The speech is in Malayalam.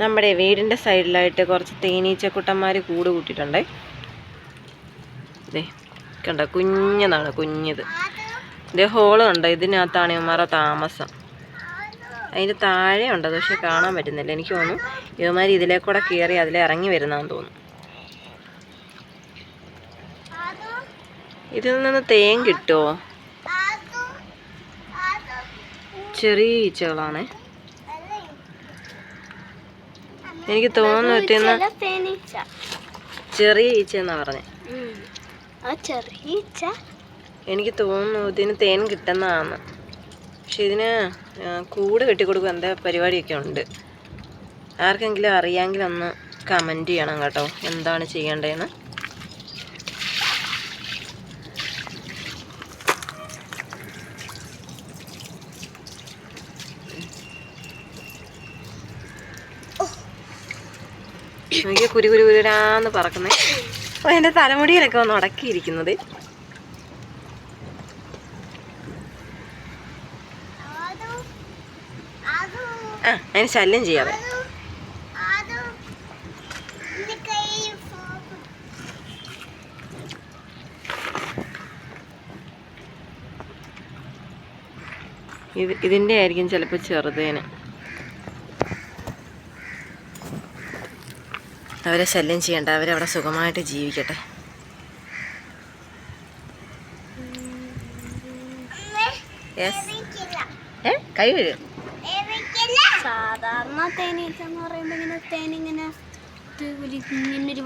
നമ്മുടെ വീടിന്റെ സൈഡിലായിട്ട് കുറച്ച് തേനീച്ചക്കുട്ടന്മാർ കൂട് കൂട്ടിയിട്ടുണ്ട്. ഇതേ കണ്ട കുഞ്ഞതാണ് കുഞ്ഞത്. ഇതേ ഹോൾ കണ്ടോ ഇതിനകത്താണ് ഇവന്മാരെ താമസം. അതിന്റെ താഴെ ഉണ്ട് പക്ഷെ കാണാൻ പറ്റുന്നില്ല. എനിക്ക് തോന്നുന്നു ഇവന്മാർ ഇതിലേ കൂടെ കയറി അതിലെ ഇറങ്ങി വരുന്നതെന്ന് തോന്നുന്നു. ഇതിൽ നിന്ന് തേൻ കിട്ടുമോ ചെറിയ ഈച്ചകളാണ്. എനിക്ക് തോന്നുന്നു ഇതിന്ന് ചെറിയ ഈച്ച എന്ന് പറഞ്ഞു എനിക്ക് തോന്നുന്നു ഇതിന് തേൻ കിട്ടുന്നതാണ് പക്ഷെ ഇതിന് കൂട് കെട്ടിക്കൊടുക്കുക എന്താ പരിപാടിയൊക്കെ ഉണ്ട്. ആർക്കെങ്കിലും അറിയാമെങ്കിൽ ഒന്ന് കമന്റ് ചെയ്യണം കേട്ടോ. എന്താണ് ചെയ്യേണ്ടതെന്ന്. എനിക്ക് കുരു കുരു കുരുരാന്ന് പറക്കുന്നേ. അപ്പോൾ എന്റെ തലമുടിയിലൊക്കെ ഒന്ന് ഉടക്കിയിരിക്കുന്നത്. ആ അതിന് ശല്യം ചെയ്യാതെ. ഇത് ഇതിന്റെ ആയിരിക്കും ചിലപ്പോൾ ചെറുതേന്. അവരെ ശല്യം ചെയ്യണ്ട അവരവിടെ സുഖമായിട്ട് ജീവിക്കട്ടെ. ഏ? കൈ കഴുകും. സാധാരണ തേനീച്ച എന്ന് പറയുമ്പോ ഇങ്ങനെ തേനിങ്ങനെ ഇങ്ങനൊരു